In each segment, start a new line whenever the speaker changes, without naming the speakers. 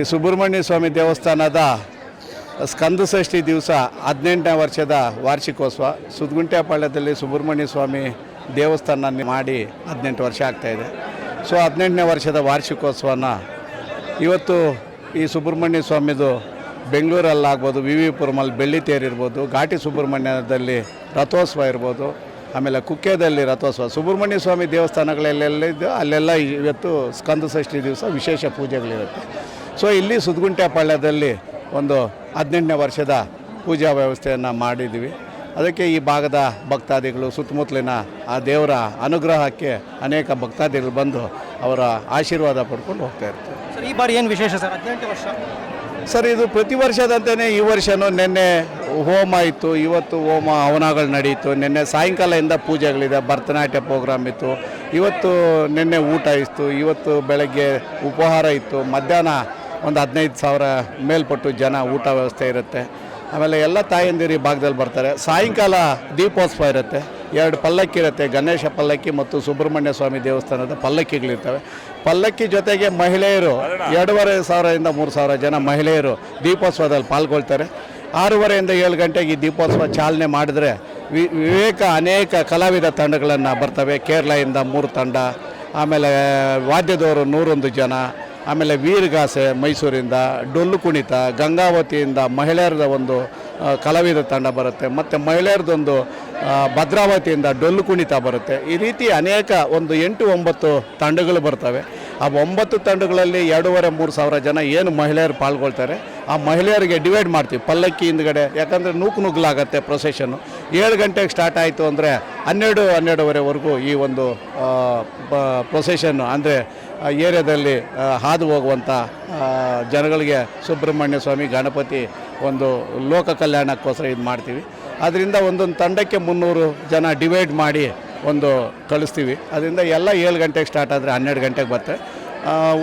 ಶ್ರೀ ಸುಬ್ರಹ್ಮಣ್ಯ ಸ್ವಾಮಿ ದೇವಸ್ಥಾನದ ಸ್ಕಂದಷ್ಠಿ ದಿವಸ ಹದಿನೆಂಟನೇ ವರ್ಷದ ವಾರ್ಷಿಕೋತ್ಸವ ಸುದ್ಗುಂಟೆಪಾಳ್ಯದಲ್ಲಿ ಸುಬ್ರಹ್ಮಣ್ಯ ಸ್ವಾಮಿ ದೇವಸ್ಥಾನ ಮಾಡಿ ಹದಿನೆಂಟು ವರ್ಷ ಆಗ್ತಾಯಿದೆ ಸೊ ಹದಿನೆಂಟನೇ ವರ್ಷದ ವಾರ್ಷಿಕೋತ್ಸವನ ಇವತ್ತು ಈ ಸುಬ್ರಹ್ಮಣ್ಯ ಸ್ವಾಮಿದು ಬೆಂಗಳೂರಲ್ಲಾಗ್ಬೋದು ವಿ ವಿ ಪುರಮಲ್ಲಿ ಬೆಳ್ಳಿ ತೇರಿರ್ಬೋದು ಘಾಟಿ ಸುಬ್ರಹ್ಮಣ್ಯದಲ್ಲಿ ರಥೋತ್ಸವ ಇರ್ಬೋದು, ಆಮೇಲೆ ಕುಕ್ಕೆದಲ್ಲಿ ರಥೋತ್ಸವ. ಸುಬ್ರಹ್ಮಣ್ಯ ಸ್ವಾಮಿ ದೇವಸ್ಥಾನಗಳೆಲ್ಲೆಲ್ಲಿದ್ದು ಅಲ್ಲೆಲ್ಲ ಇವತ್ತು ಸ್ಕಂದ ಷಷ್ಠಿ ದಿವಸ ವಿಶೇಷ ಪೂಜೆಗಳಿರುತ್ತೆ. ಸೊ ಇಲ್ಲಿ ಸುದ್ಗುಂಟೆಪಾಳ್ಯದಲ್ಲಿ ಒಂದು ಹದಿನೆಂಟನೇ ವರ್ಷದ ಪೂಜಾ ವ್ಯವಸ್ಥೆಯನ್ನು ಮಾಡಿದ್ವಿ. ಅದಕ್ಕೆ ಈ ಭಾಗದ ಭಕ್ತಾದಿಗಳು ಸುತ್ತಮುತ್ತಲಿನ ಆ ದೇವರ ಅನುಗ್ರಹಕ್ಕೆ ಅನೇಕ ಭಕ್ತಾದಿಗಳು ಬಂದು ಅವರ ಆಶೀರ್ವಾದ ಪಡ್ಕೊಂಡು ಹೋಗ್ತಾ ಇರ್ತಾರೆ.
ಸರ್ ಈ ಬಾರಿ ಏನು ವಿಶೇಷ ಸರ್? ಹದಿನೆಂಟು ವರ್ಷ?
ಸರ್ ಇದು ಪ್ರತಿ ವರ್ಷದಂತೆಯೇ ಈ ವರ್ಷವೂ ನಿನ್ನೆ ಹೋಮ ಇತ್ತು. ಇವತ್ತು ಹೋಮ ಹವನಗಳು ನಡೆಯಿತು. ನಿನ್ನೆ ಸಾಯಂಕಾಲದಿಂದ ಪೂಜೆಗಳಿದೆ. ಭರತನಾಟ್ಯ ಪ್ರೋಗ್ರಾಮ್ ಇತ್ತು. ಇವತ್ತು ನಿನ್ನೆ ಊಟ ಇತ್ತು. ಇವತ್ತು ಬೆಳಗ್ಗೆ ಉಪಹಾರ ಇತ್ತು. ಮಧ್ಯಾಹ್ನ ಒಂದು ಹದಿನೈದು ಸಾವಿರ ಮೇಲ್ಪಟ್ಟು ಜನ ಊಟ ವ್ಯವಸ್ಥೆ ಇರುತ್ತೆ. ಆಮೇಲೆ ಎಲ್ಲ ತಾಯಂದಿರಿ ಭಾಗದಲ್ಲಿ ಬರ್ತಾರೆ. ಸಾಯಂಕಾಲ ದೀಪೋತ್ಸವ ಇರುತ್ತೆ. ಎರಡು ಪಲ್ಲಕ್ಕಿ ಇರುತ್ತೆ. ಗಣೇಶ ಪಲ್ಲಕ್ಕಿ ಮತ್ತು ಸುಬ್ರಹ್ಮಣ್ಯ ಸ್ವಾಮಿ ದೇವಸ್ಥಾನದ ಪಲ್ಲಕ್ಕಿಗಳಿರ್ತವೆ. ಪಲ್ಲಕ್ಕಿ ಜೊತೆಗೆ ಮಹಿಳೆಯರು ಎರಡೂವರೆ ಸಾವಿರದಿಂದ ಮೂರು ಸಾವಿರ ಜನ ಮಹಿಳೆಯರು ದೀಪೋತ್ಸವದಲ್ಲಿ ಪಾಲ್ಗೊಳ್ತಾರೆ. ಆರೂವರೆಯಿಂದ ಏಳು ಗಂಟೆಗೆ ಈ ದೀಪೋತ್ಸವ ಚಾಲನೆ ಮಾಡಿದ್ರೆ ವಿ, ವಿವೇಕ ಅನೇಕ ಕಲಾವಿದ ತಂಡಗಳನ್ನು ಬರ್ತವೆ. ಕೇರಳದಿಂದ ಮೂರು ತಂಡ, ಆಮೇಲೆ ವಾದ್ಯದವರು ನೂರೊಂದು ಜನ ಆಮೇಲೆ ವೀರಗಾಸೆ ಮೈಸೂರಿಂದ ಡೊಳ್ಳು ಕುಣಿತ, ಗಂಗಾವತಿಯಿಂದ ಮಹಿಳೆಯರದ ಒಂದು ಕಲಾವಿದ ತಂಡ ಬರುತ್ತೆ. ಮತ್ತು ಮಹಿಳೆಯರದೊಂದು ಭದ್ರಾವತಿಯಿಂದ ಡೊಳ್ಳು ಕುಣಿತ ಬರುತ್ತೆ. ಈ ರೀತಿ ಅನೇಕ ಒಂದು ಎಂಟು, ಒಂಬತ್ತು ತಂಡಗಳು ಬರ್ತವೆ. ಆ ಒಂಬತ್ತು ತಂಡಗಳಲ್ಲಿ ಎರಡೂವರೆ, ಮೂರು ಸಾವಿರ ಜನ ಏನು ಮಹಿಳೆಯರು ಪಾಲ್ಗೊಳ್ತಾರೆ. ಆ ಮಹಿಳೆಯರಿಗೆ ಡಿವೈಡ್ ಮಾಡ್ತೀವಿ, ಪಲ್ಲಕ್ಕಿ ಹಿಂದ್ಗಡೆ. ಯಾಕಂದರೆ ನೂಕು ನುಗ್ಲಾಗತ್ತೆ ಪ್ರೊಸೆಷನ್ನು ಏಳು ಗಂಟೆಗೆ ಸ್ಟಾರ್ಟ್ ಆಯಿತು ಅಂದರೆ ಹನ್ನೆರಡು, ಹನ್ನೆರಡುವರೆವರೆಗೂ ಈ ಒಂದು ಪ್ರೊಸೆಷನ್ನು ಅಂದರೆ ಏರಿಯಾದಲ್ಲಿ ಹಾದು ಹೋಗುವಂಥ ಜನಗಳಿಗೆ ಸುಬ್ರಹ್ಮಣ್ಯ ಸ್ವಾಮಿ, ಗಣಪತಿ ಒಂದು ಲೋಕ ಕಲ್ಯಾಣಕ್ಕೋಸ್ಕರ ಇದು ಮಾಡ್ತೀವಿ. ಅದರಿಂದ ಒಂದೊಂದು ತಂಡಕ್ಕೆ ಮುನ್ನೂರು ಜನ ಡಿವೈಡ್ ಮಾಡಿ ಒಂದು ಕಳಿಸ್ತೀವಿ. ಅದರಿಂದ ಎಲ್ಲ ಏಳು ಗಂಟೆಗೆ ಸ್ಟಾರ್ಟ್ ಆದರೆ ಹನ್ನೆರಡು ಗಂಟೆಗೆ ಬರುತ್ತೆ.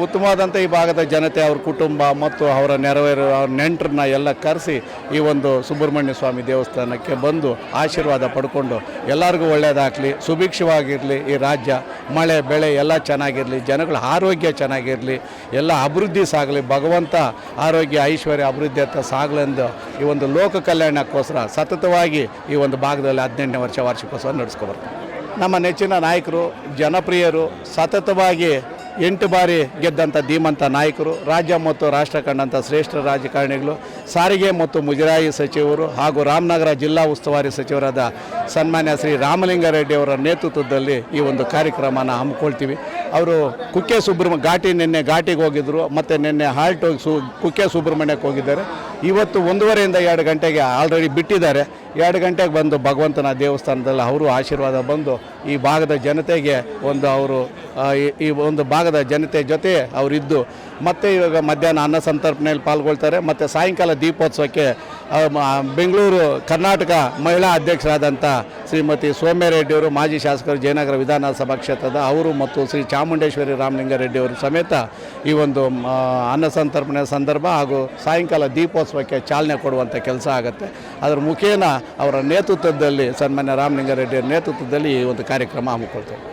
ಉತ್ತಮವಾದಂಥ ಈ ಭಾಗದ ಜನತೆ, ಅವ್ರ ಕುಟುಂಬ ಮತ್ತು ಅವರ ನೆರವೇರು, ಅವ್ರ ನೆಂಟರನ್ನ ಎಲ್ಲ ಕರೆಸಿ ಈ ಒಂದು ಸುಬ್ರಹ್ಮಣ್ಯ ಸ್ವಾಮಿ ದೇವಸ್ಥಾನಕ್ಕೆ ಬಂದು ಆಶೀರ್ವಾದ ಪಡ್ಕೊಂಡು ಎಲ್ಲರಿಗೂ ಒಳ್ಳೆಯದಾಗಲಿ ಸುಭಿಕ್ಷವಾಗಿರಲಿ ಈ ರಾಜ್ಯ. ಮಳೆ, ಬೆಳೆ ಎಲ್ಲ ಚೆನ್ನಾಗಿರಲಿ, ಜನಗಳ ಆರೋಗ್ಯ ಚೆನ್ನಾಗಿರಲಿ, ಎಲ್ಲ ಅಭಿವೃದ್ಧಿ ಸಾಗಲಿ, ಭಗವಂತ ಆರೋಗ್ಯ, ಐಶ್ವರ್ಯ, ಅಭಿವೃದ್ಧಿ ಅಂತ ಸಾಗಲೆಂದು ಈ ಒಂದು ಲೋಕ ಕಲ್ಯಾಣಕ್ಕೋಸ್ಕರ ಸತತವಾಗಿ ಈ ಒಂದು ಭಾಗದಲ್ಲಿ ಹದಿನೆಂಟನೇ ವರ್ಷ ವಾರ್ಷಿಕೋತ್ಸವ ನಡೆಸ್ಕೊಬರ್ತೀವಿ ನಮ್ಮ ನೆಚ್ಚಿನ ನಾಯಕರು, ಜನಪ್ರಿಯರು ಸತತವಾಗಿ ಎಂಟು ಬಾರಿ ಗೆದ್ದಂಥ ಧೀಮಂತ ನಾಯಕರು, ರಾಜ್ಯ ಮತ್ತು ರಾಷ್ಟ್ರ ಕಂಡಂಥ ಶ್ರೇಷ್ಠ ರಾಜಕಾರಣಿಗಳು, ಸಾರಿಗೆ ಮತ್ತು ಮುಜರಾಯಿ ಸಚಿವರು ಹಾಗೂ ರಾಮನಗರ ಜಿಲ್ಲಾ ಉಸ್ತುವಾರಿ ಸಚಿವರಾದ ಸನ್ಮಾನ್ಯ ಶ್ರೀ ರಾಮಲಿಂಗಾರೆಡ್ಡಿ ಅವರ ನೇತೃತ್ವದಲ್ಲಿ ಈ ಒಂದು ಕಾರ್ಯಕ್ರಮನ ಹಮ್ಮಿಕೊಳ್ತೀವಿ. ಅವರು ಕುಕ್ಕೆ ಸುಬ್ರಹ್ಮಣ್ಯ ಘಾಟಿ ನಿನ್ನೆ ಘಾಟಿಗೆ ಹೋಗಿದ್ದರು ಮತ್ತು ನಿನ್ನೆ ಹಾಲ್ಟ್ ಹೋಗಿ ಸು ಕುಕ್ಕೆ ಸುಬ್ರಹ್ಮಣ್ಯಕ್ಕೆ ಹೋಗಿದ್ದಾರೆ. ಇವತ್ತು ಒಂದೂವರೆಯಿಂದ ಎರಡು ಗಂಟೆಗೆ ಆಲ್ರೆಡಿ ಬಿಟ್ಟಿದ್ದಾರೆ. ಎರಡು ಗಂಟೆಗೆ ಬಂದು ಭಗವಂತನ ದೇವಸ್ಥಾನದಲ್ಲಿ ಅವರು ಆಶೀರ್ವಾದ ಬಂದು ಈ ಭಾಗದ ಜನತೆಗೆ ಒಂದು ಅವರು ಈ- ಒಂದು ಭಾಗದ ಜನತೆ ಜೊತೆ ಅವರಿದ್ದು. ಮತ್ತೆ ಇವಾಗ ಮಧ್ಯಾಹ್ನ ಅನ್ನ ಸಂತರ್ಪಣೆಯಲ್ಲಿ ಪಾಲ್ಗೊಳ್ತಾರೆ, ಮತ್ತು ಸಾಯಂಕಾಲ ದೀಪೋತ್ಸವಕ್ಕೆ ಬೆಂಗಳೂರು ಕರ್ನಾಟಕ ಮಹಿಳಾ ಅಧ್ಯಕ್ಷರಾದಂಥ ಶ್ರೀಮತಿ ಸೋಮ್ಯರೆಡ್ಡಿಯವರು ಮಾಜಿ ಶಾಸಕರು ಜಯನಗರ ವಿಧಾನಸಭಾ ಕ್ಷೇತ್ರದ ಅವರು ಮತ್ತು ಶ್ರೀ ಚಾಮುಂಡೇಶ್ವರಿ ರಾಮಲಿಂಗಾರೆಡ್ಡಿಯವರು ಸಮೇತ ಈ ಒಂದು ಅನ್ನ ಸಂತರ್ಪಣೆ ಸಂದರ್ಭ ಹಾಗೂ ಸಾಯಂಕಾಲ ದೀಪೋತ್ಸವಕ್ಕೆ ಚಾಲನೆ ಕೊಡುವಂಥ ಕೆಲಸ ಆಗುತ್ತೆ. ಅದರ ಮುಖೇನ ಅವರ ನೇತೃತ್ವದಲ್ಲಿ ಸನ್ಮಾನ್ಯ ರಾಮಲಿಂಗಾರೆಡ್ಡಿಯವರ ನೇತೃತ್ವದಲ್ಲಿ ಈ ಒಂದು ಕಾರ್ಯಕ್ರಮ ಹಮ್ಮಿಕೊಳ್ತೇವೆ.